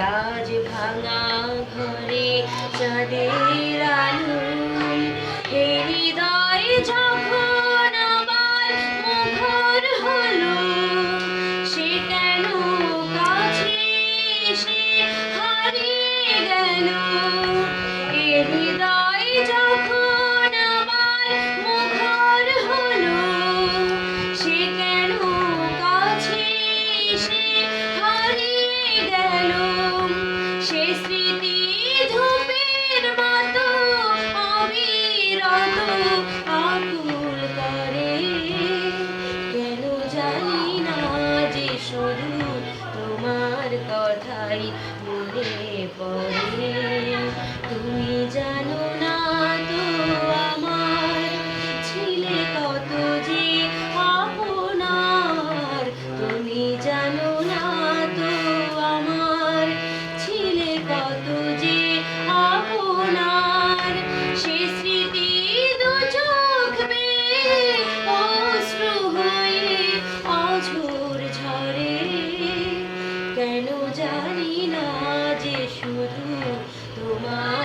आज भांगा घरे चले কেন জানি না যে শুধু তোমার কথাই মনে পড়ে। না যে শুধু তোমার